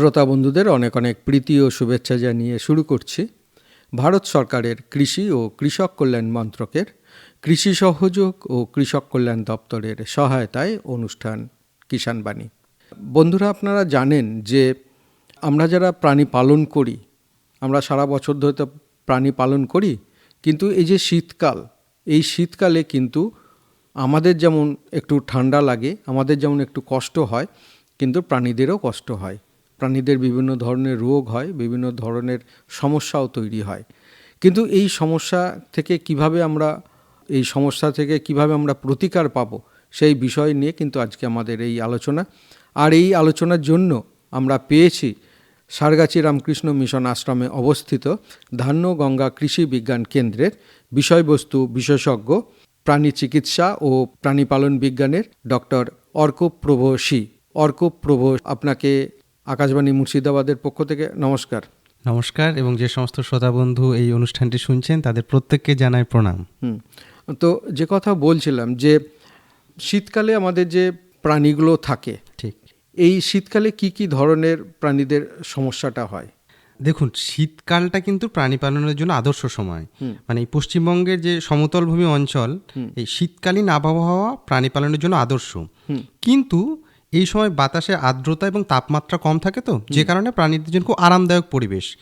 শ্রোতা বন্ধুদের অনেক অনেক প্রীতি ও শুভেচ্ছা জানিয়ে শুরু করছি। ভারত সরকারের কৃষি ও কৃষক কল্যাণ মন্ত্রকের কৃষি সহযোগ ও কৃষক কল্যাণ দপ্তরের সহায়তায় অনুষ্ঠান কিষাণ বাণী। বন্ধুরা, আপনারা জানেন যে আমরা যারা প্রাণী পালন করি, আমরা সারা বছর ধরে তো প্রাণী পালন করি, কিন্তু এই যে শীতকাল, এই শীতকালে কিন্তু আমাদের যেমন একটু ঠান্ডা লাগে, আমাদের যেমন একটু কষ্ট হয়, কিন্তু প্রাণীদেরও কষ্ট হয়। প্রাণীদের বিভিন্ন ধরনের রোগ হয়, বিভিন্ন ধরনের সমস্যাও তৈরি হয়। কিন্তু এই সমস্যা থেকে কীভাবে আমরা, এই সমস্যা থেকে কীভাবে আমরা প্রতিকার পাবো সেই বিষয় নিয়ে কিন্তু আজকে আমাদের এই আলোচনা। আর এই আলোচনার জন্য আমরা পেয়েছি সারগাছি রামকৃষ্ণ মিশন আশ্রমে অবস্থিত ধান্য গঙ্গা কৃষি বিজ্ঞান কেন্দ্রের বিষয়বস্তু বিশেষজ্ঞ, প্রাণী চিকিৎসা ও প্রাণী পালন বিজ্ঞানের ডক্টর অর্ক প্রভ সি অর্ক প্রভ আপনাকে আকাশবাণী মুর্শিদাবাদের পক্ষ থেকে নমস্কার। নমস্কার এবং যে সমস্ত শ্রোতা বন্ধু এই অনুষ্ঠানটি শুনছেন তাদের প্রত্যেককে জানাই প্রণাম। তো যে কথা বলছিলাম যে শীতকালে আমাদের যে প্রাণীগুলো থাকে ঠিক। এই শীতকালে কি কি ধরনের প্রাণীদের সমস্যাটা হয়? দেখুন শীতকালটা কিন্তু প্রাণী পালনের জন্য আদর্শ সময়। মানে এই পশ্চিমবঙ্গের যে সমতল ভূমি অঞ্চল এই শীতকালীন আবহাওয়া প্রাণী পালনের জন্য আদর্শ। কিন্তু এই সময় বাতাসে আর্দ্রতা এবং তাপমাত্রা কম থাকে তো যে কারণে প্রাণীদের জন্য খুব আরামদায়ক পরিবেশ।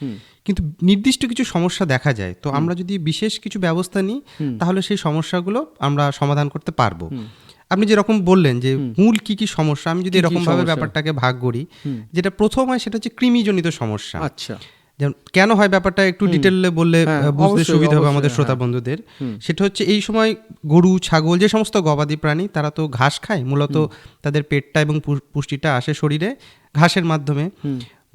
কিন্তু নির্দিষ্ট কিছু সমস্যা দেখা যায় তো আমরা যদি বিশেষ কিছু ব্যবস্থা নিই তাহলে সেই সমস্যাগুলো আমরা সমাধান করতে পারব। আপনি যেরকম বললেন যে মূল কি কি সমস্যা আমি যদি এরকম ভাবে ব্যাপারটাকে ভাগ করি যেটা প্রথম হয় সেটা হচ্ছে কৃমিজনিত সমস্যা। আচ্ছা। কেন হয় ব্যাপারটা একটু ডিটেলে বললে হ্যাঁ, বুঝতে সুবিধা হবে আমাদের শ্রোতা হ্যাঁ। বন্ধুদের সেটা হচ্ছে এই সময় গরু ছাগল যে সমস্ত গবাদি প্রাণী তারা তো ঘাস খায় মূলত তাদের পেটটা এবং পুষ্টিটা আসে শরীরে ঘাসের মাধ্যমে।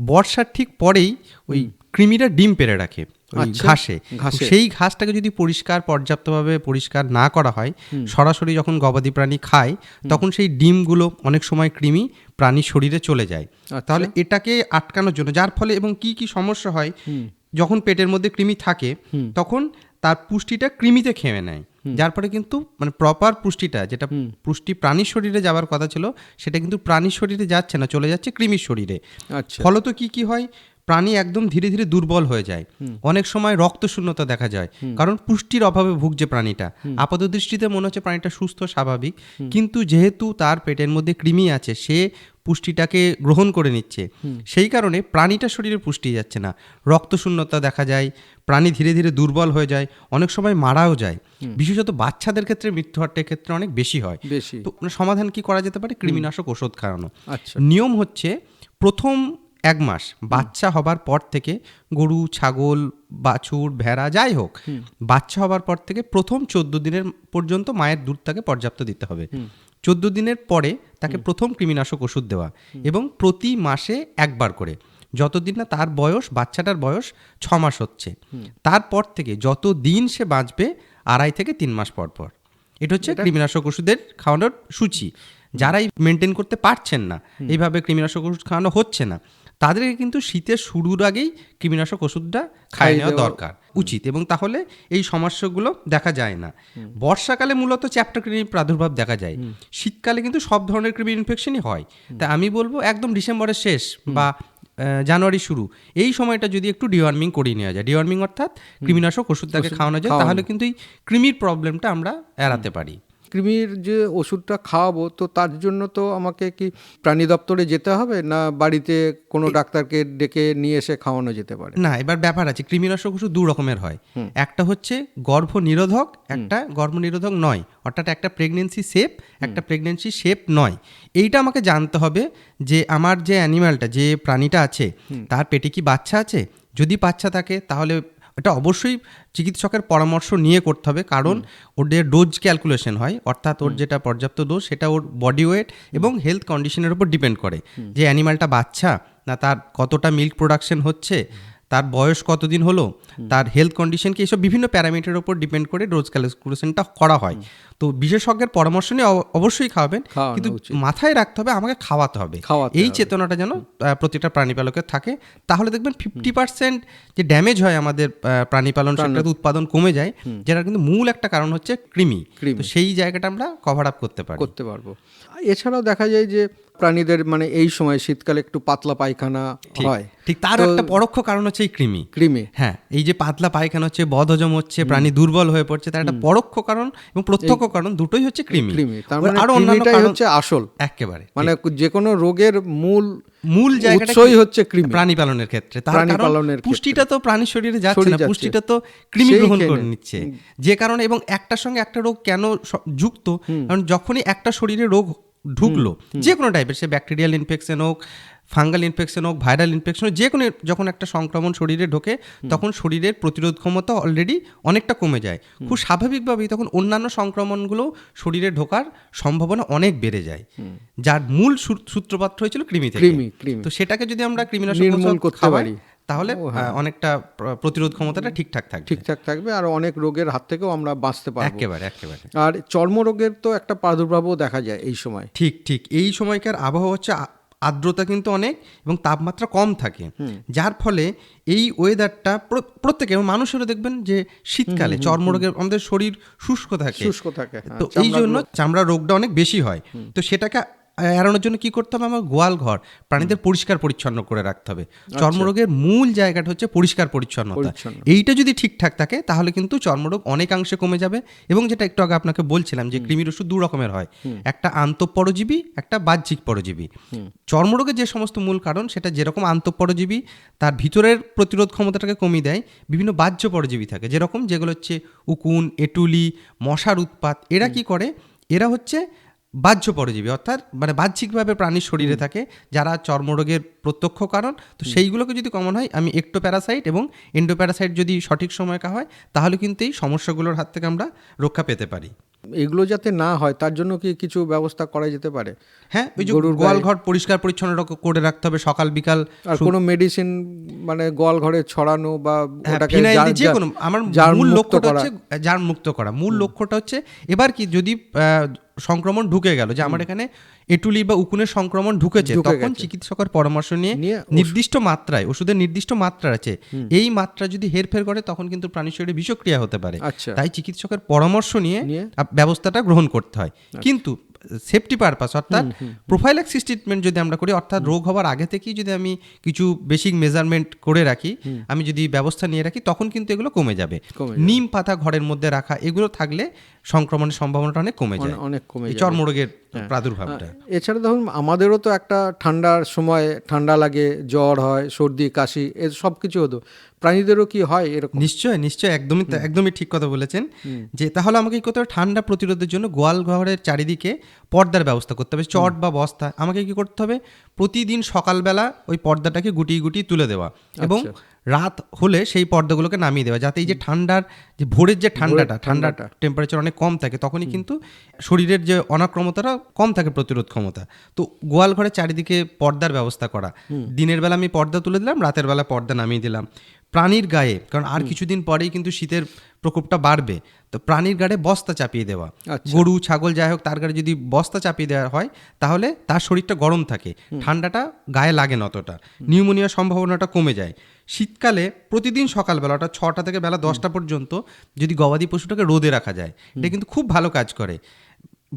বর্ষার ঠিক পরেই ওই কৃমিরা ডিম পেড়ে রাখে আচ্ছা, ঘাসে। ঘাসে। সেই ঘাসটাকে যদি পরিষ্কার পর্যাপ্তভাবে পরিষ্কার না করা হয় সরাসরি যখন গবাদি প্রাণী খায় তখন সেই ডিমগুলো অনেক সময় কৃমি প্রাণীর শরীরে চলে যায়। আচ্ছা। তাহলে এটাকে আটকানোর জন্য যার ফলে এবং কি কি সমস্যা হয় যখন পেটের মধ্যে কৃমি থাকে তখন তার পুষ্টিটা কৃমিতে খেয়ে নেয়। যার ফলে কিন্তু মানে প্রপার পুষ্টিটা যেটা পুষ্টি প্রাণীর শরীরে যাওয়ার কথা ছিল সেটা কিন্তু প্রাণীর শরীরে যাচ্ছে না চলে যাচ্ছে কৃমির শরীরে। আচ্ছা। ফলত কি কি হয়? প্রাণী একদম ধীরে ধীরে দুর্বল হয়ে যায়। অনেক সময় রক্ত শূন্যতা দেখা যায়। কারণ পুষ্টির অভাবে ভুগছে প্রাণীটা। আপাত দৃষ্টিতে মনে হচ্ছে প্রাণীটা সুস্থ স্বাভাবিক। কিন্তু যেহেতু তার পেটের মধ্যে কৃমি আছে সে পুষ্টিটাকে গ্রহণ করে নিচ্ছে। সেই কারণে প্রাণীটা শরীরে পুষ্টি যাচ্ছে না। রক্ত শূন্যতা দেখা যায় প্রাণী ধীরে ধীরে দুর্বল হয়ে যায় অনেক সময় মারাও যায়। বিশেষত বাচ্চাদের ক্ষেত্রে মৃত্যু হারটার ক্ষেত্রে অনেক বেশি হয়। তো সমাধান কি করা যেতে পারে? কৃমিনাশক ওষুধ খাওয়ানো। আচ্ছা। নিয়ম হচ্ছে প্রথম এক মাস। বাচ্চা হবার পর থেকে গরু ছাগল বাছুর ভেড়া যাই হোক বাচ্চা হবার পর থেকে প্রথম চোদ্দ দিনের পর্যন্ত মায়ের দুধ তাকে পর্যাপ্ত দিতে হবে। চোদ্দ দিনের পরে তাকে প্রথম কৃমিনাশক ওষুধ দেওয়া এবং প্রতি মাসে একবার করে। যতদিন না তার বয়স বাচ্চাটার বয়স ছ মাস হচ্ছে তারপর থেকে যত দিন সে বাঁচবে আড়াই থেকে তিন মাস পর পর। এটা হচ্ছে কৃমিনাশক ওষুধের খাওয়ানোর সূচি। যারাই মেনটেন করতে পারছেন না এইভাবে কৃমিনাশক ওষুধ খাওয়ানো হচ্ছে না তাদেরকে কিন্তু শীতের শুরুর আগেই কৃমিনাশক ওষুধটা খাইয়ে খাইয়ে নেওয়া দরকার। উচিত এবং তাহলে এই সমস্যাগুলো দেখা যায় না। বর্ষাকালে মূলত চ্যাপ্টার কৃমির প্রাদুর্ভাব দেখা যায়। শীতকালে কিন্তু সব ধরনের কৃমি ইনফেকশনই হয়। তা আমি বলব একদম ডিসেম্বরের শেষ বা জানুয়ারি শুরু। এই সময়টা যদি একটু ডিওয়ার্মিং করিয়ে নেওয়া যায় ডিওয়ার্মিং অর্থাৎ কৃমিনাশক ওষুধটাকে খাওয়ানো যায় তাহলে কিন্তু এই কৃমির প্রবলেমটা আমরা এড়াতে পারি। কৃমির যে ওষুধটা খাওয়াবো তো তার জন্য তো আমাকে কি প্রাণী দপ্তরে যেতে হবে? না বাড়িতে কোনো ডাক্তারকে ডেকে নিয়ে এসে খাওয়ানো যেতে পারে? না এবার ব্যাপার আছে কৃমিনাশক ওষুধ দু রকমের হয়। একটা হচ্ছে গর্ভ নিরোধক একটা গর্ভ নিরোধক নয়। অর্থাৎ একটা প্রেগনেন্সি সেপ একটা প্রেগনেন্সি শেপ নয়। এইটা আমাকে জানতে হবে যে আমার যে অ্যানিম্যালটা যে প্রাণীটা আছে তার পেটে কি বাচ্চা আছে? যদি বাচ্চা থাকে তাহলে এটা অবশ্যই চিকিৎসকের পরামর্শ নিয়ে করতে হবে কারণ ওদের ডোজ ক্যালকুলেশন হয় অর্থাৎ ওর যেটা পর্যাপ্ত ডোজ সেটা ওর বডি ওয়েট এবং হেলথ কন্ডিশনের উপর ডিপেন্ড করে যে অ্যানিমালটা বাচ্চা না তার কতটা মিল্ক প্রোডাকশন হচ্ছে তার বয়স কতদিন হলো তার হেলথ কন্ডিশন কি এসব বিভিন্ন প্যারামিটারের উপর ডিপেন্ড করে ডোজ ক্যালকুলেশনটা করা হয়। তো বিশেষজ্ঞের পরামর্শ নিয়ে অবশ্যই খাওয়াবেন কিন্তু মাথায় রাখতে হবে আমাকে খাওয়াতে হবে। এই চেতনাটা যেন প্রতিটা প্রাণীপালকের থাকে। তাহলে দেখবেন ফিফটি পার্সেন্ট যে ড্যামেজ হয় আমাদের প্রাণীপালন সেটাতে উৎপাদন কমে যায় যেটার কিন্তু মূল একটা কারণ হচ্ছে কৃমি। কৃমি। তো সেই জায়গাটা আমরা কভার আপ করতে পারি। করতে পারব। এছাড়াও দেখা যায় যে প্রাণীদের মানে এই সময় শীতকালে একটু পাতলা পায়খানা হয়। ঠিক তার একটা পরোক্ষ কারণ হচ্ছে এই কৃমি। কৃমি। হ্যাঁ এই যে পাতলা পায়খানা হচ্ছে বদহজম হচ্ছে প্রাণী দুর্বল হয়ে পড়ছে তার একটা পরোক্ষ কারণ এবং প্রত্যক্ষ কারণ দুটোই হচ্ছে কৃমি। কৃমি তার মানে আরও অন্যান্য হচ্ছে আসল। একেবারে মানে যে কোনো রোগের মূল মূল জায়গাটা কি? হচ্ছে কৃমি। প্রাণী পালনের ক্ষেত্রে। তার প্রাণী কারণ পালনের পুষ্টিটা তো প্রাণী শরীরে যাচ্ছে না পুষ্টিটা তো কৃমি গ্রহণ করে নিচ্ছে। যে কারণে এবং একটার সঙ্গে একটা রোগ কেন যুক্ত? কারণ যখনই একটা শরীরে রোগ ঢুকলো। যে কোনো টাইপের সে ব্যাকটেরিয়াল ইনফেকশন হোক ফাঙ্গাল ইনফেকশন হোক ভাইরাল ইনফেকশন হোক যে কোনো যখন একটা সংক্রমণ শরীরে ঢোকে তখন শরীরের প্রতিরোধ ক্ষমতা অলরেডি অনেকটা কমে যায়। খুব স্বাভাবিকভাবেই তখন অন্যান্য সংক্রমণগুলো শরীরে ঢোকার সম্ভাবনা অনেক বেড়ে যায়। যার মূল সূত্রপাত হয়েছিল কৃমি থেকে। তো সেটাকে যদি আমরা কৃমিনাশক খাওয়াই। তাহলে আহ, অনেকটা প্রতিরোধ ক্ষমতাটা ঠিকঠাক থাকবে। ঠিকঠাক থাকবে আর অনেক রোগের হাত থেকেও আমরা বাঁচতে পারব। একেবারে একেবারে। আর চর্মরোগের তো একটা প্রাদুর্ভাবও দেখা যায় এই সময়। ঠিক ঠিক। এই সময়কার আবহাওয়া হচ্ছে আর্দ্রতা কিন্তু অনেক এবং তাপমাত্রা কম থাকে। যার ফলে এই ওয়েদারটা প্রত্যেকে মানুষেরও দেখবেন যে শীতকালে চর্মরোগের আমাদের শরীর শুষ্ক থাকে। শুষ্ক থাকে হ্যাঁ, তো এই জন্য চামড়া রোগটা অনেক বেশি হয়। তো সেটাকে এড়ানোর জন্য কি করতে হবে? আমার গোয়াল ঘর। প্রাণীদের পরিষ্কার পরিচ্ছন্ন করে রাখতে হবে। চর্মরোগের মূল জায়গাটা হচ্ছে পরিষ্কার পরিচ্ছন্নতা। এইটা যদি ঠিকঠাক থাকে তাহলে কিন্তু চর্মরোগ অনেকাংশে কমে যাবে। এবং যেটা একটু আগে আপনাকে বলছিলাম যে কৃমির ওষুধ দু রকমের হয়। একটা আন্তঃপরজীবী একটা বাহ্যিক পরজীবী। চর্মরোগের যে সমস্ত মূল কারণ সেটা যেরকম আন্তঃপরজীবী তার ভিতরের প্রতিরোধ ক্ষমতাটাকে কমিয়ে দেয় বিভিন্ন বাহ্য পরজীবী থাকে। যেরকম যেগুলো হচ্ছে উকুন এটুলি মশার উৎপাত এরা কি করে? এরা হচ্ছে বাহ্য পরজীবী অর্থাৎ মানে বাহ্যিকভাবে প্রাণীর শরীরে থাকে যারা চর্মরোগের প্রত্যক্ষ কারণ। তো সেইগুলোকে যদি কমন হয় আমি একটোপ্যারাসাইট এবং এন্ডোপ্যারাসাইট যদি সঠিক সময় কা হয় তাহলে কিন্তু এই সমস্যাগুলোর হাত থেকে আমরা রক্ষা পেতে পারি। এগুলো যাতে না হয় তার জন্য কি কিছু ব্যবস্থা করা যেতে পারে? হ্যাঁ ওই যে গোয়াল ঘর পরিষ্কার পরিচ্ছন্ন করে রাখতে হবে সকাল বিকাল আর কোনো মেডিসিন মানে গোয়াল ঘরে ছড়ানো বা হ্যাঁ, ওটাকে যে কোনো আমার মূল লক্ষ্যটা হচ্ছে যার মুক্ত করা। মূল লক্ষ্যটা হচ্ছে এবার কি যদি সংক্রমণ ঢুকে গেল যে আমার এখানে এটুলি বা উকুনের সংক্রমণ ঢুকেছে ঢুকে তখন চিকিৎসকের পরামর্শ নিয়ে নির্দিষ্ট মাত্রায় ওষুধের নির্দিষ্ট মাত্রা আছে এই মাত্রা যদি হেরফের করে তখন কিন্তু প্রাণী শরীরে বিষক্রিয়া হতে পারে। আচ্ছা। তাই চিকিৎসকের পরামর্শ নিয়ে ব্যবস্থাটা গ্রহণ করতে হয়। কিন্তু সেফটি পারপাস অর্থাৎ প্রোফাইল্যাক্সিস ট্রিটমেন্ট যদি আমরা করি অর্থাৎ রোগ হওয়ার আগে থেকেই যদি আমি কিছু বেসিক মেজারমেন্ট করে রাখি আমি যদি ব্যবস্থা নিয়ে রাখি তখন কিন্তু এগুলো কমে যাবে। নিম পাতা ঘরের মধ্যে রাখা এগুলো থাকলে সংক্রমণের সম্ভাবনাটা অনেক কমে যায়। অনেক কমে যাবে। চর্মরোগের প্রাদুর্ভাবটা। এছাড়া ধরুন আমাদেরও তো একটা ঠান্ডার সময় ঠান্ডা লাগে জ্বর হয় সর্দি কাশি এ সব কিছু হতো। প্রাণীদেরও কি হয় এরকম? নিশ্চয় নিশ্চয় একদমই একদমই ঠিক কথা বলেছেন যে তাহলে আমাকে কি করতে হবে ঠান্ডা প্রতিরোধের জন্য গোয়াল ঘরের চারিদিকে পর্দার ব্যবস্থা করতে হবে। চট বা বস্তা। আমাকে কি করতে হবে? প্রতিদিন সকালবেলা ওই পর্দাটাকে গুটিয়ে গুটিয়ে তুলে দেওয়া। এবং রাত হলে সেই পর্দাগুলোকে নামিয়ে দেওয়া যাতে এই যে ঠান্ডার যে ভোরের যে ঠান্ডাটা ঠান্ডাটা। টেম্পারেচার অনেক কম থাকে তখনই কিন্তু শরীরের যে অনাক্রমতাটা কম থাকে প্রতিরোধ ক্ষমতা। তো গোয়াল ঘরে চারিদিকে পর্দার ব্যবস্থা করা। দিনের বেলা আমি পর্দা তুলে দিলাম রাতের বেলা পর্দা নামিয়ে দিলাম। প্রাণীর গায়ে কারণ আর কিছুদিন পরেই কিন্তু শীতের প্রকোপটা বাড়বে। তো প্রাণীর গায়ে বস্তা চাপিয়ে দেওয়া। আচ্ছা। গরু ছাগল যাই হোক তার গাড়ে যদি বস্তা চাপিয়ে দেওয়া হয় তাহলে তার শরীরটা গরম থাকে। ঠান্ডাটা গায়ে লাগে না অতটা। নিউমোনিয়ার সম্ভাবনাটা কমে যায়। শীতকালে প্রতিদিন সকালবেলা অর্থাৎ ছটা থেকে বেলা দশটা পর্যন্ত যদি গবাদি পশুটাকে রোদে রাখা যায় এটা কিন্তু খুব ভালো কাজ করে।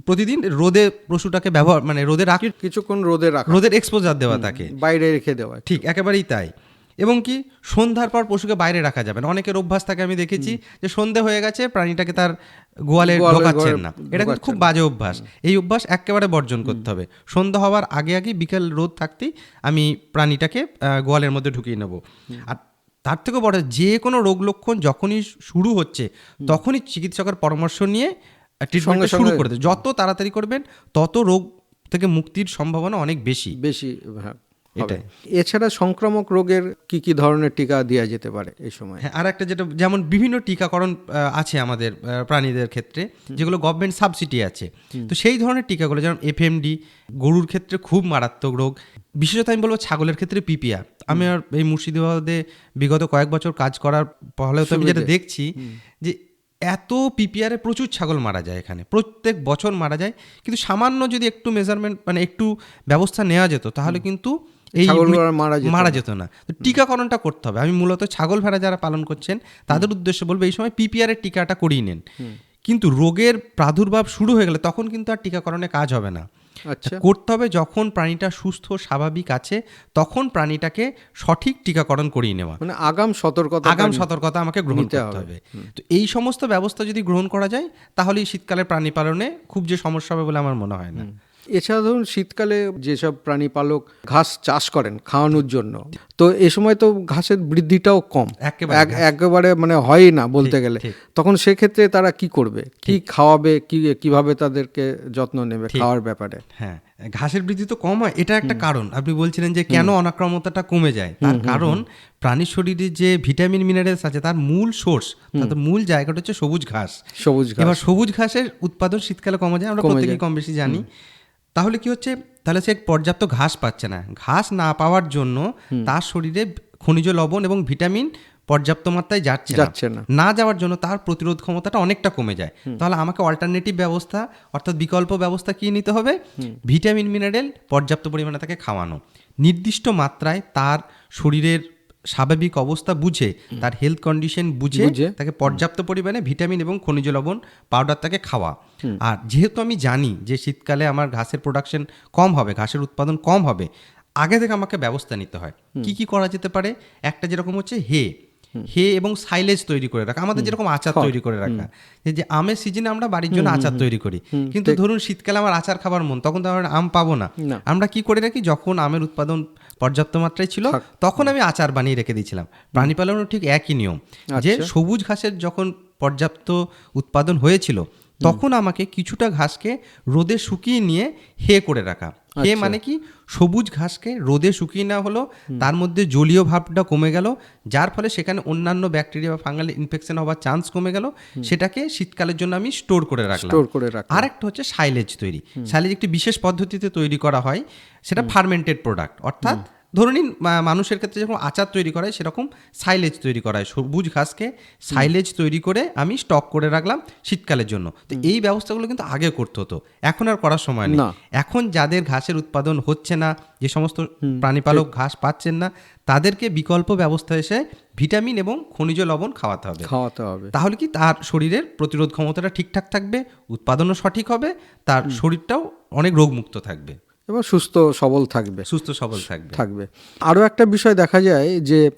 প্রতিদিন রোদে পশুটাকে ব্যবহার মানে রোদে রাখ কিছুক্ষণ রোদে রাখা। রোদের এক্সপোজার দেওয়া থাকে। বাইরে রেখে দেওয়া ঠিক একেবারেই তাই। এবং কি সন্ধ্যার পর পশুকে বাইরে রাখা যাবে না। অনেকের অভ্যাস থাকে আমি দেখেছি যে সন্ধে হয়ে গেছে প্রাণীটাকে তার গোয়ালে গোয়ালের ঢোকাচ্ছেন না। এটা কিন্তু খুব বাজে অভ্যাস। এই অভ্যাস একেবারে বর্জন করতে হবে। সন্ধ্যা হওয়ার আগে আগে বিকেল রোদ থাকতেই আমি প্রাণীটাকে গোয়ালের মধ্যে ঢুকিয়ে নেব। আর তার থেকেও বড় যে কোনো রোগ লক্ষণ যখনই শুরু হচ্ছে তখনই চিকিৎসকের পরামর্শ নিয়ে ট্রিটমেন্ট শুরু করে। যত তাড়াতাড়ি করবেন তত রোগ থেকে মুক্তির সম্ভাবনা অনেক বেশি। বেশি হ্যাঁ। এটাই। এছাড়া সংক্রামক রোগের কি কি ধরনের টিকা দেওয়া যেতে পারে এই সময়? হ্যাঁ আর একটা যেটা যেমন বিভিন্ন টিকাকরণ আছে আমাদের প্রাণীদের ক্ষেত্রে যেগুলো গভর্নমেন্ট সাবসিডি আছে। তো সেই ধরনের টিকাগুলো যেমন এফএমডি গরুর ক্ষেত্রে খুব মারাত্মক রোগ। বিশেষত আমি বলব ছাগলের ক্ষেত্রে পিপিআর আমি আর এই মুর্শিদাবাদে বিগত কয়েক বছর কাজ করার ফলে তো আমি যেটা দেখছি যে এত পিপিআরে প্রচুর ছাগল মারা যায় এখানে। প্রত্যেক বছর মারা যায়। কিন্তু সামান্য যদি একটু মেজারমেন্ট মানে একটু ব্যবস্থা নেওয়া যেত তাহলে কিন্তু এই মারা যেত না। তো টিকাকরণটা করতে হবে। আমি মূলত ছাগল ভেড়া যারা পালন করছেন তাদের উদ্দেশ্যে বলব এই সময় পিপিআর এর টিকাটা করিয়ে নেন। কিন্তু রোগের প্রাদুর্ভাব শুরু হয়ে গেলে তখন কিন্তু আর টিকাকরণে কাজ হবে না। আচ্ছা। করতে হবে যখন প্রাণীটা সুস্থ স্বাভাবিক আছে তখন প্রাণীটাকে সঠিক টিকাকরণ করিয়ে নেওয়া। মানে আগাম সতর্কতা আগাম সতর্কতা আমাকে গ্রহণ করতে হবে। তো এই সমস্ত ব্যবস্থা যদি গ্রহণ করা যায় তাহলে শীতকালে প্রাণী পালনে খুব যে সমস্যা হবে বলে আমার মনে হয় না। এছাড়া ধরুন শীতকালে যেসব প্রাণী পালক ঘাস চাষ করেন খাওয়ানোর জন্য তো এ সময় তো ঘাসের বৃদ্ধিটাও কম। একেবারে মানে হয়ই না বলতে গেলে। তখন সেক্ষেত্রে তারা কি করবে? কি খাওয়াবে? কি কীভাবে তাদেরকে যত্ন নেবে খাওয়ার ব্যাপারে? হ্যাঁ ঘাসের বৃদ্ধি তো কম হয়। এটা একটা কারণ। আপনি বলছিলেন যে কেন অনাক্রমতাটা কমে যায়? তার কারণ প্রাণীর শরীরে যে ভিটামিন মিনারেলস আছে তার মূল সোর্স তার মূল জায়গাটা হচ্ছে সবুজ ঘাস। সবুজ ঘাস। এবার সবুজ ঘাসের উৎপাদন শীতকালে কমে যায় আমরা কমে প্রত্যেকেই কম বেশি জানি। তাহলে কি হচ্ছে? তাহলে সে পর্যাপ্ত ঘাস পাচ্ছে না। ঘাস না পাওয়ার জন্য তার শরীরে খনিজ লবণ এবং ভিটামিন পর্যাপ্ত মাত্রায় যাচ্ছে যাচ্ছে না। না যাওয়ার জন্য তার প্রতিরোধ ক্ষমতাটা অনেকটা কমে যায়। তাহলে আমাকে অল্টারনেটিভ ব্যবস্থা অর্থাৎ বিকল্প ব্যবস্থা কি নিতে হবে? ভিটামিন মিনারেল পর্যাপ্ত পরিমাণে তাকে খাওয়ানো। নির্দিষ্ট মাত্রায় তার শরীরের স্বাভাবিক অবস্থা বুঝে তার হেলথ কন্ডিশন বুঝে। তাকে পর্যাপ্ত পরিমাণে ভিটামিন এবং খনিজ লবণ পাউডার তাকে খাওয়া। আর যেহেতু আমি জানি যে শীতকালে আমার ঘাসের প্রোডাকশন কম হবে ঘাসের উৎপাদন কম হবে আগে থেকে আমাকে ব্যবস্থা নিতে হয়। কি কি করা যেতে পারে? একটা যেরকম হচ্ছে হে হে এবং সাইলেজ তৈরি করে রাখা। আমাদের যেরকম আচার তৈরি করে রাখা। যে আমের সিজনে আমরা বাড়ির জন্য আচার তৈরি করি। কিন্তু ধরুন শীতকালে আমার আচার খাবার মন তখন তো আমরা আম পাবো না। আমরা কি করে রাখি? যখন আমের উৎপাদন পর্যাপ্ত মাত্রায় ছিল তখন আমি আচার বানিয়ে রেখে দিয়েছিলাম। প্রাণী পালনও ঠিক একই নিয়ম। যে আচ্ছা। সবুজ ঘাসের যখন পর্যাপ্ত উৎপাদন হয়েছিল তখন আমাকে কিছুটা ঘাসকে রোদে শুকিয়ে নিয়ে হে করে রাখা। হে আচ্ছা। মানে কি? সবুজ ঘাসকে রোদে শুকিয়ে নেওয়া হলো তার মধ্যে জলীয় ভাবটা কমে গেল যার ফলে সেখানে অন্যান্য ব্যাকটেরিয়া বা ফাঙ্গাল ইনফেকশন হওয়ার চান্স কমে গেল সেটাকে শীতকালের জন্য আমি স্টোর করে রাখলাম। স্টোর করে রাখলাম। আরেকটা হচ্ছে সাইলেজ তৈরি। সাইলেজ একটি বিশেষ পদ্ধতিতে তৈরি করা হয় সেটা ফার্মেন্টেড প্রোডাক্ট অর্থাৎ ধরে নিন মানুষের ক্ষেত্রে যেরকম আচার তৈরি করা হয় সেরকম সাইলেজ তৈরি করা হয় সবুজ ঘাসকে সাইলেজ তৈরি করে আমি স্টক করে রাখলাম শীতকালের জন্য। তো এই ব্যবস্থাগুলো কিন্তু আগে করতে হতো। এখন আর করার সময় নেই। এখন যাদের ঘাসের উৎপাদন হচ্ছে না যে সমস্ত প্রাণীপালক ঘাস পাচ্ছেন না তাদেরকে বিকল্প ব্যবস্থা এসে ভিটামিন এবং খনিজ লবণ খাওয়াতে হবে। খাওয়াতে হবে। তাহলে কি তার শরীরের প্রতিরোধ ক্ষমতাটা ঠিকঠাক থাকবে উৎপাদনও সঠিক হবে তার শরীরটাও অনেক রোগমুক্ত থাকবে। এবং সুস্থ সবল থাকবে। সুস্থ সবল থাকবে। থাকবে। আরও একটা বিষয় দেখা যায় যে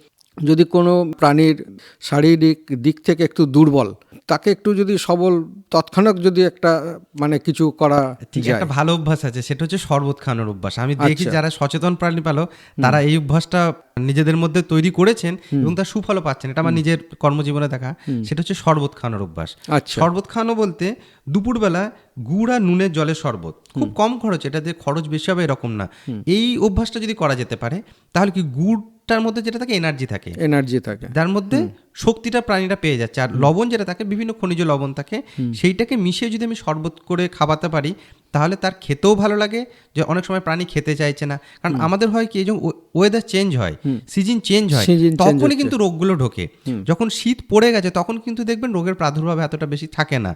যদি কোনো প্রাণীর শারীরিক দিক থেকে একটু দুর্বল তাকে একটু যদি সবল তৎক্ষণাৎ যদি একটা মানে কিছু করা ঠিক একটা ভালো অভ্যাস আছে সেটা হচ্ছে শরবত খাওয়ানোর অভ্যাস। আমি দেখি আচ্ছা। যারা সচেতন প্রাণী পালক তারা এই অভ্যাসটা নিজেদের মধ্যে তৈরি করেছেন এবং তার সুফলও পাচ্ছেন। এটা আমার নিজের কর্মজীবনে দেখা। সেটা হচ্ছে শরবত খাওয়ানোর অভ্যাস। আচ্ছা। শরবত খাওয়ানো বলতে দুপুরবেলা গুড় আর নুনের জলের শরবত। খুব কম খরচ এটাতে খরচ বেশি হবে এরকম না। এই অভ্যাসটা যদি করা যেতে পারে তাহলে কি গুড়টার মধ্যে যেটা থাকে এনার্জি থাকে? এনার্জি থাকে। তার মধ্যে শক্তিটা প্রাণীরা পেয়ে যাচ্ছে। আর লবণ যেটা থাকে বিভিন্ন খনিজ লবণ থাকে সেইটাকে মিশিয়ে যদি আমি শরবত করে খাওয়াতে পারি তাহলে তার খেতেও ভালো লাগে যে অনেক সময় প্রাণী খেতে চাইছে না। কারণ আমাদের হয় কি যখন ওয়েদার চেঞ্জ হয় সিজন চেঞ্জ হয় তখনই কিন্তু রোগগুলো ঢোকে। যখন শীত পড়ে গেছে তখন কিন্তু দেখবেন রোগের প্রাদুর্ভাব এতটা বেশি থাকে না।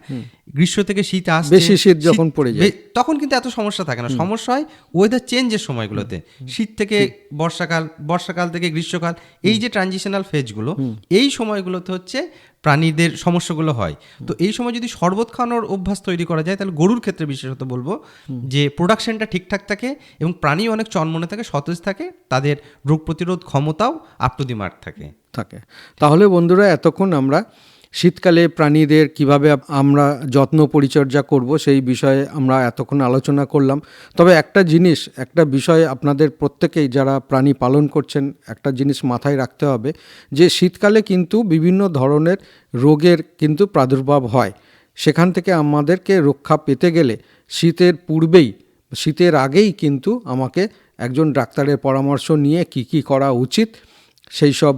গ্রীষ্ম থেকে শীত আসছে বেশি শীত যখন পড়ে যায়। তখন কিন্তু এত সমস্যা থাকে না। সমস্যা হয় ওয়েদার চেঞ্জের সময়গুলোতে। শীত থেকে বর্ষাকাল বর্ষাকাল থেকে গ্রীষ্মকাল এই যে ট্রানজিশনাল ফেজগুলো এই সময়গুলোতে হচ্ছে প্রাণীদের সমস্যাগুলো হয়। তো এই সময় যদি শরবত খাওয়ানোর অভ্যাস তৈরি করা যায় তাহলে গরুর ক্ষেত্রে বিশেষত বলব যে প্রোডাকশনটা ঠিকঠাক থাকে এবং প্রাণী অনেক চনমনে থাকে সতেজ থাকে তাদের রোগ প্রতিরোধ ক্ষমতাও আপ টু দি মার্ক থাকে। থাকে। তাহলে বন্ধুরা এতক্ষণ আমরা শীতকালে প্রাণীদের কীভাবে আমরা যত্ন পরিচর্যা করব সেই বিষয়ে আমরা এতক্ষণ আলোচনা করলাম। তবে একটা জিনিস, একটা বিষয় আপনাদের প্রত্যেকেই যারা প্রাণী পালন করছেন, একটা জিনিস মাথায় রাখতে হবে যে শীতকালে কিন্তু বিভিন্ন ধরনের রোগের কিন্তু প্রাদুর্ভাব হয়। সেখান থেকে আমাদেরকে রক্ষা পেতে গেলে শীতের পূর্বেই, শীতের আগেই কিন্তু আমাকে একজন ডাক্তারের পরামর্শ নিয়ে কি কি করা উচিত সেই সব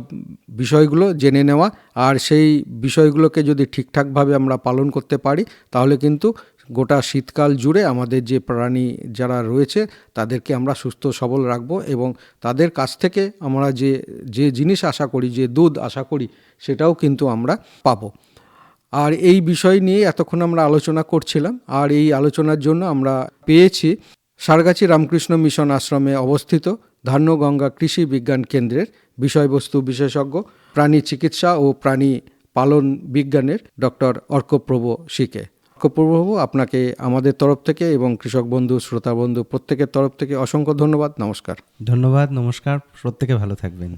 বিষয়গুলো জেনে নেওয়া আর সেই বিষয়গুলোকে যদি ঠিকঠাকভাবে আমরা পালন করতে পারি, তাহলে কিন্তু গোটা শীতকাল জুড়ে আমাদের যে প্রাণী যারা রয়েছে, তাদেরকে আমরা সুস্থ সবল রাখব এবং তাদের কাছ থেকে আমরা যে যে জিনিস আশা করি, যে দুধ আশা করি, সেটাও কিন্তু আমরা পাবো। আর এই বিষয় নিয়ে এতক্ষণ আমরা আলোচনা করছিলাম, আর এই আলোচনার জন্য আমরা পেয়েছি সারগাছি রামকৃষ্ণ মিশন আশ্রমে অবস্থিত ধান্যগঙ্গা কৃষি বিজ্ঞান কেন্দ্রের বিষয়বস্তু বিশেষজ্ঞ, প্রাণী চিকিৎসা ও প্রাণী পালন বিজ্ঞানের ডক্টর অর্কপ্রভ শিখে অর্কপ্রভু, আপনাকে আমাদের তরফ থেকে এবং কৃষক বন্ধু, শ্রোতা বন্ধু প্রত্যেকের তরফ থেকে অসংখ্য ধন্যবাদ, নমস্কার। ধন্যবাদ, নমস্কার, প্রত্যেকে ভালো থাকবেন।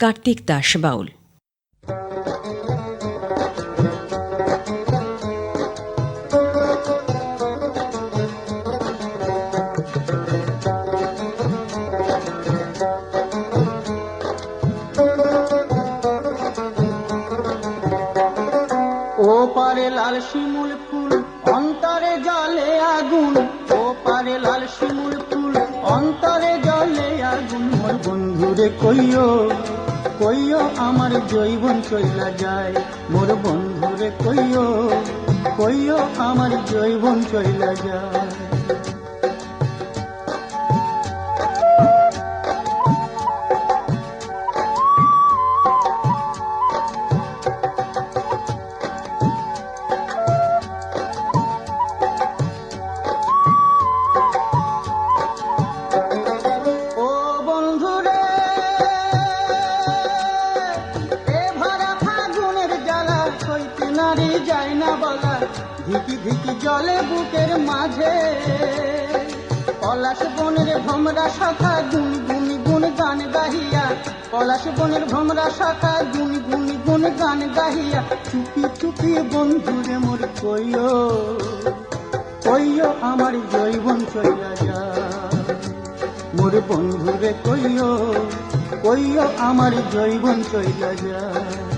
কার্তিক দাস বাউল। ও পারে লাল শিমুল ফুল, অন্তরে জলে আগুন। ও পারে লাল শিমুল ফুল, অন্তরে জলে আগুন। মোর বন্ধুরে কইও। কইও আমার জৈবন চইলা যায়। মোর বন্ধুরে কইও কইও আমার জৈবন চইলা যায়। ভমরা শাখা গুন গুন গুন গান গাহিয়া। পলাশ বনের ভমরা শাখা গুন গুন গুন গান গাহিয়া। চুপি চুপি বন্ধুরে মোর কইও কইও আমার জৈবন চইলা যায় মোর বন্ধুরে কইও কইও আমার জৈবন চইলা যায়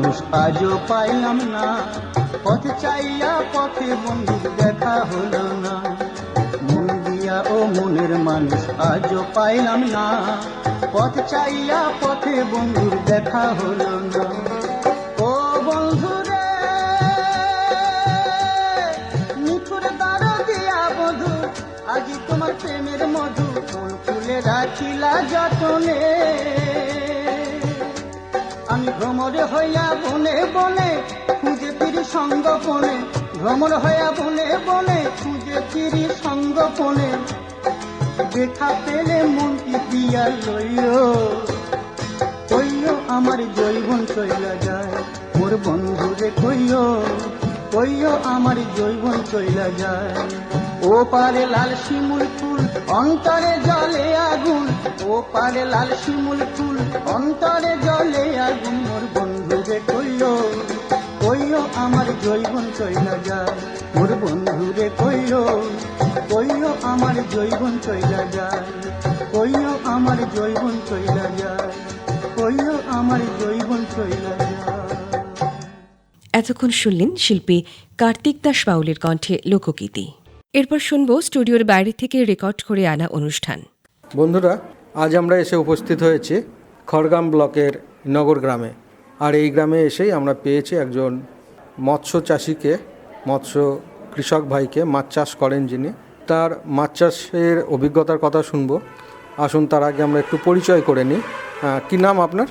মানুষ আজও পাইলাম না। পথ চাইয়া পথে বন্ধু দেখা হলো না। মন দিয়া ও মনের মানুষ আজও পাইলাম না। পথ চাইয়া পথে বন্ধুর দেখা হলো না। ও বন্ধু রে, নিঠুর দ্বার দিয়া বধু, আজি তোমার প্রেমের মধু ফুল ফুলে রাখিলা যতনে। ভ্রমরে হইয়া বনে বনে, খুঁজে ফিরি সঙ্গপনে। ভ্রমর হইয়া বনে বনে, খুঁজে ফিরি সঙ্গপনে। দেখা পেলে মনটি দিয়া লইও কইও আমার জৈবন চইলা যায় মোর বন্ধুরে কইও কইও আমার জৈবন চইলা যায়। ও পারে লাল শিমুল ফুল, অন্তরে জলে আগুন, ও পারে লাল শিমুল ফুল, অন্তরে জলে আগুন মোর বন্ধুরে কইও কইও আমার জৈবন চইলা যায় মোর বন্ধুরে কইও কইও আমার জৈবন চইলা যায় কইও আমার জৈবন চইলা যায় কইও আমার জৈবন চইলা যায় এতক্ষণ শুনলেন শিল্পী কার্তিক দাস বাউলের কণ্ঠে লোকগীতি। এরপর শুনব স্টুডিওর বাইরে থেকে রেকর্ড করে আনা অনুষ্ঠান। বন্ধুরা আজ আমরা এসে উপস্থিত হয়েছি খড়গাম ব্লকের নগর গ্রামে। আর এই গ্রামে এসেই আমরা পেয়েছি একজন মৎস্য চাষিকে মৎস্য কৃষক ভাইকে মাছ চাষ করেন যিনি। তার মাছ চাষের অভিজ্ঞতার কথা শুনব। আসুন তার আগে আমরা একটু পরিচয় করে নিই। কি নাম আপনার?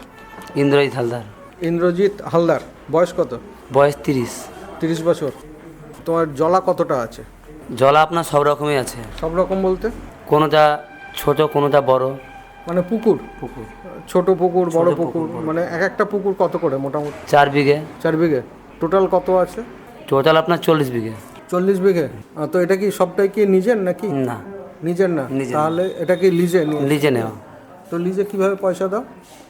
ইন্দ্রজিৎ হালদার। ইন্দ্রজিৎ হালদার বয়স কত? বয়স তিরিশ। তিরিশ বছর। তোমার জলা কতটা আছে? জলা আপনার সব রকমই আছে। সব রকম বলতে? কোনোটা ছোট কোনোটা বড়। মানে পুকুর। পুকুর। ছোট পুকুর বড় পুকুর মানে এক একটা পুকুর কত করে মোটামুটি? চার বিঘে। চার বিঘে। টোটাল কত আছে? টোটাল আপনার চল্লিশ বিঘে। চল্লিশ বিঘে। তো এটা কি সবটাই কি নিজের নাকি? না। নিজের না। তাহলে এটা কি লিজে লিজে নেওয়া। তো লিজে কীভাবে পয়সা দাও?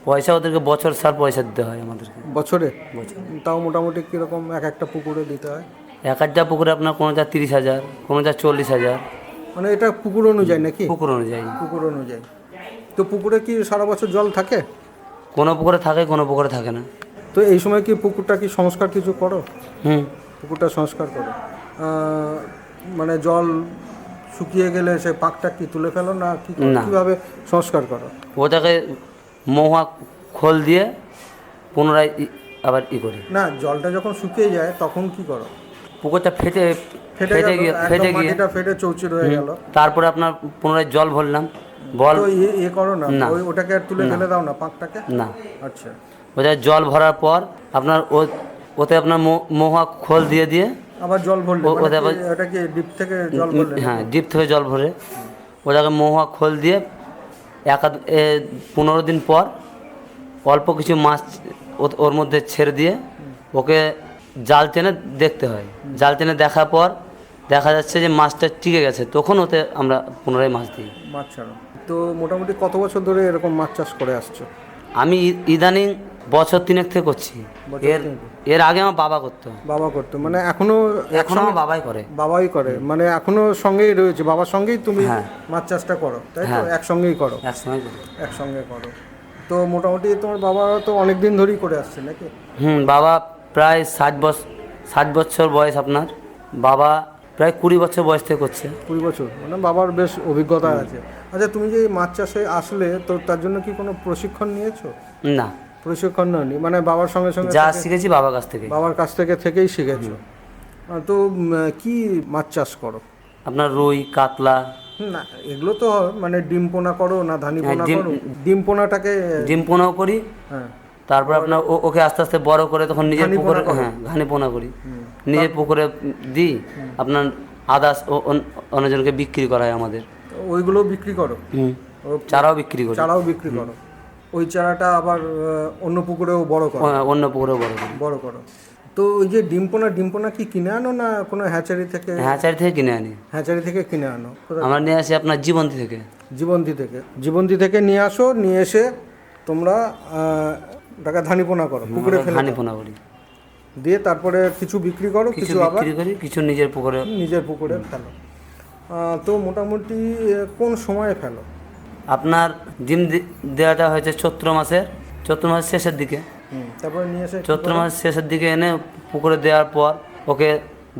পয়সা ওদেরকে বছর সার পয়সা দিতে হয় আমাদেরকে। বছরে? বছর। তাও মোটামুটি কীরকম এক একটা পুকুরে দিতে হয়? এক একটা পুকুরে আপনার কোনো কোনোটা তিরিশ হাজার কোনো কোনোটা চল্লিশ হাজার। মানে এটা পুকুর অনুযায়ী নাকি? পুকুর অনুযায়ী। পুকুর অনুযায়ী। তো পুকুরে কি সারা বছর জল থাকে? কোনো পুকুরে থাকে কোনো পুকুরে থাকে না। তো এই সময় কি পুকুরটা কি সংস্কার কিছু করো? হুম। পুকুরটা সংস্কার করো। মানে জল শুকিয়ে গেলে সে পাকটা কি তুলে ফেলো না কি। কীভাবে সংস্কার করো? ওটাকে মহুয়া খোল দিয়ে পুনরায় আবার ই করি। না জলটা যখন শুকিয়ে যায় তখন কি করো? পুকুরটা ফেটে ফেটে ফেটে গিয়ে ফেটে গিয়ে ফেটে চৌচির হয়ে গেল। তারপরে আপনার পুনরায় জল ভরলাম। বল। ইয়ে ইয়ে করো না। ওটাকে তুলে ফেলে দাও না পাকটাকে? না। আচ্ছা। ওটা জল ভরার পর আপনার ওতে আপনার মো- মহুয়া খোল দিয়ে দিয়ে আবার জল ভরলে ও- মানে ওটা কি আবার- ওটা কি ডিপ থেকে জল ভরলে হ্যাঁ ডিপ থেকে জল ভরে ওটাকে মহুয়া খোল দিয়ে এক পনেরো দিন পর অল্প কিছু মাছ ওর মধ্যে ছেড়ে দিয়ে ওকে জাল টেনে দেখতে হয়। জাল টেনে দেখার পর দেখা যাচ্ছে যে মাছটা টিকে গেছে তখন ওতে আমরা পুনরায় মাছ দিই। মাছ ছাড়ো। তো মোটামুটি কত বছর ধরে এরকম মাছ চাষ করে আসছো? আমি ইদানিং বছর তিনেক থেকে করছি। এর এর আগে আমার বাবা করতো। বাবা করতো মানে এখনও এখন আমার বাবাই করে। বাবাই করে মানে এখনও সঙ্গেই রয়েছে বাবার সঙ্গেই তুমি হ্যাঁ। মাছ চাষটা করো তাই তো? হ্যাঁ। একসঙ্গেই করো? একসঙ্গে করি। একসঙ্গে করো। তো মোটামুটি তোমার বাবা তো অনেক দিন ধরেই করে আসছে নাকি? হুম বাবা প্রায় ষাট বছর ষাট বছর বয়স আপনার। বাবা প্রায় কুড়ি বছর বয়স থেকে করছে। কুড়ি বছর মানে বাবার বেশ অভিজ্ঞতা আছে। আচ্ছা তুমি যে মাছ চাষে আসলে তো তার জন্য কি কোনো প্রশিক্ষণ নিয়েছো? না। প্রশিক্ষণ নেওনি মানে বাবার সঙ্গে সঙ্গে যা শিখেছি বাবার কাছ থেকে। বাবার কাছ থেকে থেকেই শিখেছো। তো কি মাছ চাষ করো? আপনার রুই কাতলা। না এগুলো তো হয়, মানে ডিম পোনা করো না ধানি হ্যাঁ, পোনা করো? ডিম পোনাটাকে ডিম পোনাও করি। হ্যাঁ। তারপর আপনার ওকে আস্তে আস্তে বড় করে তখন নিজের পুকুরে হ্যাঁ ঘানি পোনা করি। নিজের পুকুরে দিই আপনার আদার্স অন্যজনকে বিক্রি করা হয় আমাদের। ওইগুলো বিক্রি করো? চারাও বিক্রি করো। চারাও বিক্রি করো? ওই চারাটা আবার অন্য পুকুরেও বড় করো? ও- অন্য পুকুরেও বড় করি। বড় করো। তো ওই যে ডিম পোনা ডিম পোনা কি কিনে আনো না কোনো হ্যাচারি থেকে? হ্যাচারি থেকে কিনে আনি। হ্যাচারি থেকে কিনে আনো? আমরা নিয়ে আসি আপনার জীবন্তী থেকে। জীবন্তী থেকে। জীবন্তী থেকে নিয়ে আসো নিয়ে এসে তোমরা ওটাকে ধানি পোনা করো পুকুরে ফেলে ঘানি পোনা করি। দিয়ে তারপরে কিছু বিক্রি করো কিছু আবার বিক্রি করি কিছু নিজের পুকুরে নিজের পুকুরে ফেলো। তো মোটামুটি কোন সময়ে ফেলো? আপনার ডিম দেওয়াটা হয়েছে চৈত্র মাসের চৈত্র মাসের শেষের দিকে। তারপরে নিয়ে এসে চৈত্র মাসের শেষের দিকে এনে পুকুরে দেওয়ার পর ওকে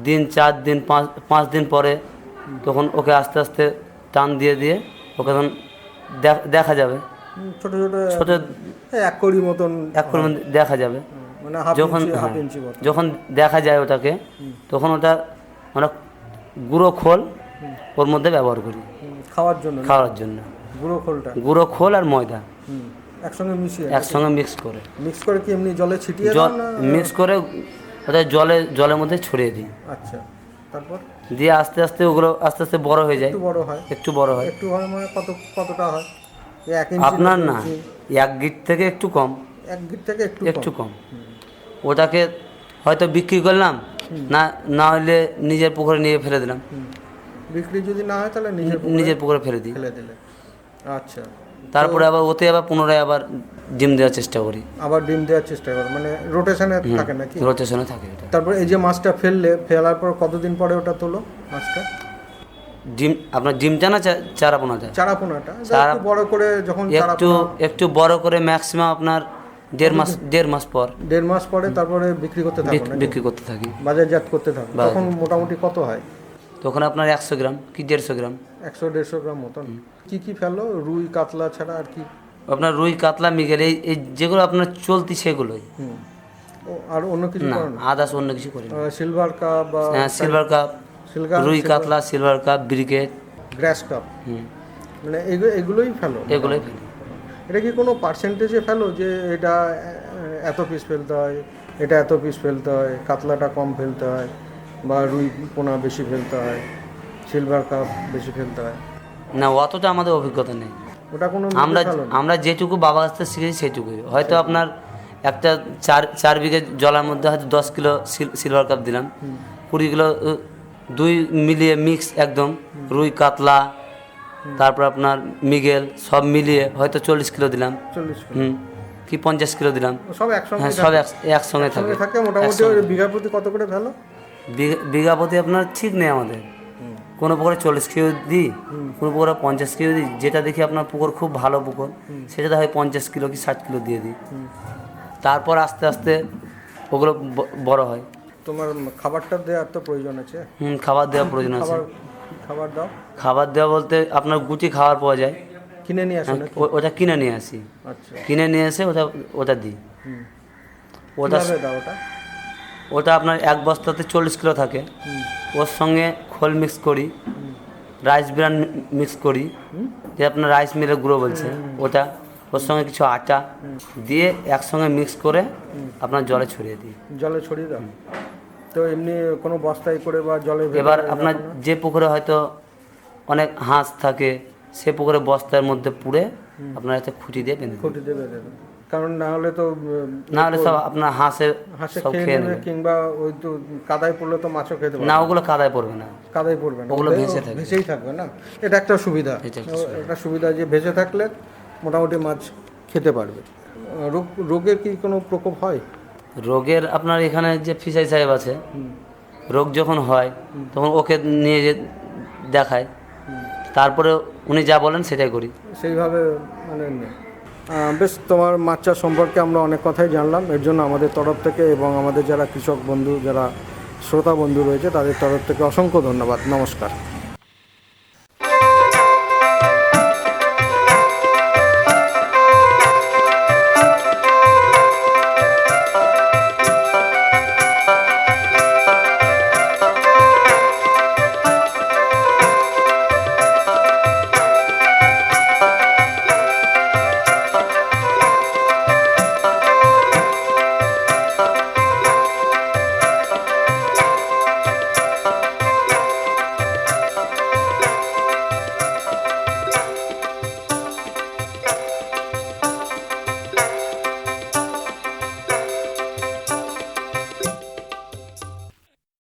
দিন চার দিন পাঁচ পাঁচ দিন পরে তখন ওকে আস্তে আস্তে টান দিয়ে দিয়ে ওকে তখন দেখা যাবে। ছোট ছোট ছোট এক কড়ি মতন এক করে দেখা যাবে। মানে যখন হ্যাঁ, যখন দেখা যায় ওটাকে তখন ওটা আমরা গুঁড়ো খোল ওর মধ্যে ব্যবহার করি। খাওয়ার জন্য খাওয়ার জন্য। গুঁড়ো খোলটা? গুঁড়ো খোল আর ময়দা। একসঙ্গে মিশিয়ে একসঙ্গে মিক্স করে। মিক্স করে কি এমনি জলে ছিটিয়ে জল মিক্স করে ওটা জলে জলের মধ্যে ছড়িয়ে দিই। আচ্ছা তারপর? দিয়ে আস্তে আস্তে ওগুলো আস্তে আস্তে বড় হয়ে যায়। একটু বড় হয়। একটু বড় হয়। একটু হয় মানে কত কতটা হয়? আপনার না এক গিট থেকে একটু কম। এক গিট থেকে একটু একটু কম। ওটাকে হয়তো বিক্রি করলাম না না হলে নিজের পুকুরে নিয়ে ফেলে দিলাম। বিক্রি যদি না হয় তাহলে নিজের পুকুরে নিজের পুকুরে ফেলে দিই। ফেলে দিলে। আচ্ছা। তারপরে আবার ওতে আবার পুনরায় আবার ডিম দেওয়ার চেষ্টা করি। আবার ডিম দেওয়ার চেষ্টা করি। মানে রোটেশনে থাকে নাকি? রোটেশনে থাকে তারপর এই যে মাছটা ফেললে ফেলার পর কতদিন পরে ওটা তোলো মাছটা? ডিম আপনার ডিমটা না চা- চারা পোনাটা চারা পোনাটা চারা- একটু বড় করে যখন একটু একটু বড় করে ম্যাক্সিমাম আপনার দেড় মাস দেড় মাস পর। দেড় মাস পরে তারপরে বিক্রি করতে থাকো? বিক্রি করতে থাকি। বাজারজাত করতে থাকো তখন মোটামুটি কত হয়? তো ওখানে আপনার একশো গ্রাম কি দেড়শো গ্রাম। একশো দেড়শো গ্রাম মতন। কি কি ফেলো? রুই কাতলা ছাড়া আর কি? আপনার রুই কাতলা মিগেল এই যেগুলো আপনার চলতি সেগুলোই। আর অন্য কিছু না আদার্স অন্য কিছু করি সিলভার কাপ বা হ্যাঁ সিলভার কাপ সিলভার রুই কাতলা silver carp brigade. Grass carp. মানে এগুলো এগুলোই ফেলো। এগুলোই ফেলি। এটা কি কোনো পার্সেন্টেজে ফেলো যে এটা এত পিস ফেলতে হয় এটা এত পিস ফেলতে হয় কাতলাটা কম ফেলতে হয় বা রুই পোনা বেশি ফেলতে হয় সিলভার কাপ বেশি ফেলতে হয়? না অতটা আমাদের অভিজ্ঞতা নেই। ওটা কোনো আমরা আমরা যেটুকু বাবা কাছ থেকে শিখেছি সেটুকুই। হয়তো আপনার একটা চার চার বিঘে জলার মধ্যে হয়তো দশ কিলো সিল- সিলভার কাপ দিলাম। কুড়ি কিলো দুই মিলিয়ে মিক্স একদম রুই কাতলা তারপর আপনার মিগেল সব মিলিয়ে হয়তো চল্লিশ কিলো দিলাম। হুম কি পঞ্চাশ কিলো দিলাম। সব একসঙ্গে হ্যাঁ সব এক- একসঙ্গে থাকে। থাকে? মোটামুটি বিঘা প্রতি কত করে ফেলো? বিঘা- প্রতি আপনার ঠিক নেই আমাদের। কোনো পুকুরে চল্লিশ কিলো দিই কোনো পুকুরে পঞ্চাশ কিলো দিই যেটা দেখি আপনার পুকুর খুব ভালো পুকুর সেটাতে হয় পঞ্চাশ কিলো কি ষাট কিলো দিয়ে দিই। তারপর আস্তে আস্তে ওগুলো বড় হয়। তোমার খাবারটা দেওয়ার তো প্রয়োজন আছে? হুম খাবার দেওয়ার প্রয়োজন আছে। খাবার খাবার দাও। খাবার দেওয়া বলতে আপনার গুটি খাবার পাওয়া যায়। কিনে নিয়ে আসো হ্যাঁ, ওটা কিনে নিয়ে আসি। আচ্ছা। কিনে নিয়ে এসে ওটা ওটা দিই। ওটা দাও ওটা? ওটা আপনার এক বস্তাতে চল্লিশ কিলো থাকে। ওর সঙ্গে খোল মিক্স করি। রাইস ব্রান মিক্স করি। যে আপনার রাইস মিলের গুঁড়ো বলছে ওটা। ওর সঙ্গে কিছু আটা দিয়ে একসঙ্গে মিক্স করে আপনার জলে ছড়িয়ে দিই। জলে ছড়িয়ে দাও? তো এমনি কোনো বস্তায় করে বা জলে এবার আপনার যে পুকুরে হয়তো অনেক হাঁস থাকে সে পুকুরে বস্তার মধ্যে পুড়ে আপনার একটা খুঁটি দিয়ে বেঁধে খুঁটি দেবে দেবে কারণ না হলে তো না হলে সব আপনার হাঁসের হাঁসে সব খেয়ে নেবে কিংবা ওই তো কাদায় পড়লে তো মাছও খেতে পারবে না ওগুলো কাদায় পড়বে না। কাদায় পড়বে না। ওগুলো ভেসে থাকবে। ভেসেই থাকবে না। এটা একটা সুবিধা। এটা সুবিধা যে ভেসে থাকলে মোটামুটি মাছ খেতে পারবে। রোগ রোগের কি কোনো প্রকোপ হয়? রোগের আপনার এখানে যে ফিসাই সাহেব আছে, রোগ যখন হয়, তখন ওকে নিয়ে যে দেখায়। তারপরে উনি যা বলেন সেটাই করি। সেইভাবে মানে বেশ, তোমার মাছ চাষ সম্পর্কে আমরা অনেক কথাই জানলাম। এর জন্য আমাদের তরফ থেকে এবং আমাদের যারা কৃষক বন্ধু, যারা শ্রোতা বন্ধু রয়েছে, তাদের তরফ থেকে অসংখ্য ধন্যবাদ। নমস্কার।